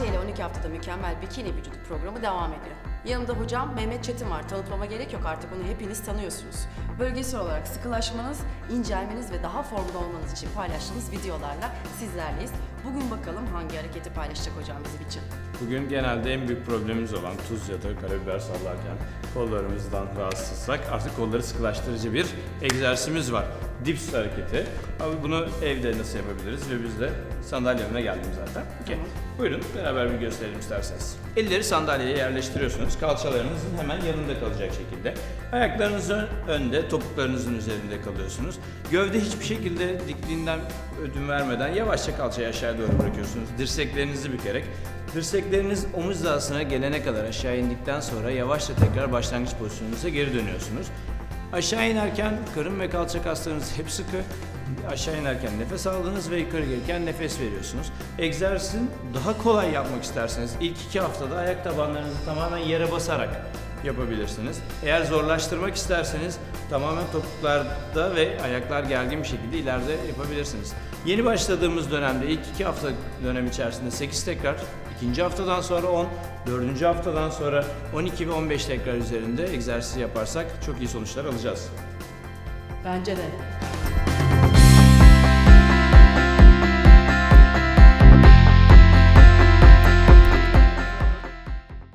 Ayşe ile 12 haftada mükemmel bikini vücudu programı devam ediyor. Yanımda hocam Mehmet Çetin var. Tanıtmama gerek yok artık onu hepiniz tanıyorsunuz. Bölgesel olarak sıkılaşmanız, incelmeniz ve daha formda olmanız için paylaştığınız videolarla sizlerleyiz. Bugün bakalım hangi hareketi paylaşacak hocam bizim için. Bugün genelde en büyük problemimiz olan tuz ya da karabiber sallarken kollarımızdan rahatsızsak artık kolları sıkılaştırıcı bir egzersizimiz var. Dips hareketi. Abi bunu evde nasıl yapabiliriz ve biz de sandalye önüne geldim zaten. Okey. Buyurun beraber bir gösterelim isterseniz. Elleri sandalyeye yerleştiriyorsunuz. Kalçalarınızın hemen yanında kalacak şekilde. Ayaklarınız ön- önde, topuklarınızın üzerinde kalıyorsunuz. Gövde hiçbir şekilde dikliğinden ödün vermeden yavaşça kalçayı aşağı doğru bırakıyorsunuz. Dirseklerinizi bükerek. Dirsekleriniz omuz hizasına gelene kadar aşağı indikten sonra yavaşça tekrar başlangıç pozisyonunuza geri dönüyorsunuz. Aşağı inerken karın ve kalça kaslarınız hep sıkı. Aşağı inerken nefes aldınız ve yukarı gelirken nefes veriyorsunuz. Egzersizin daha kolay yapmak isterseniz ilk iki haftada ayak tabanlarınızı tamamen yere basarak yapabilirsiniz. Eğer zorlaştırmak isterseniz tamamen topuklarda ve ayaklar gergin bir şekilde ileride yapabilirsiniz. Yeni başladığımız dönemde ilk iki hafta dönem içerisinde 8 tekrar, ikinci haftadan sonra 10, dördüncü haftadan sonra 12 ve 15 tekrar üzerinde egzersiz yaparsak çok iyi sonuçlar alacağız. Bence de.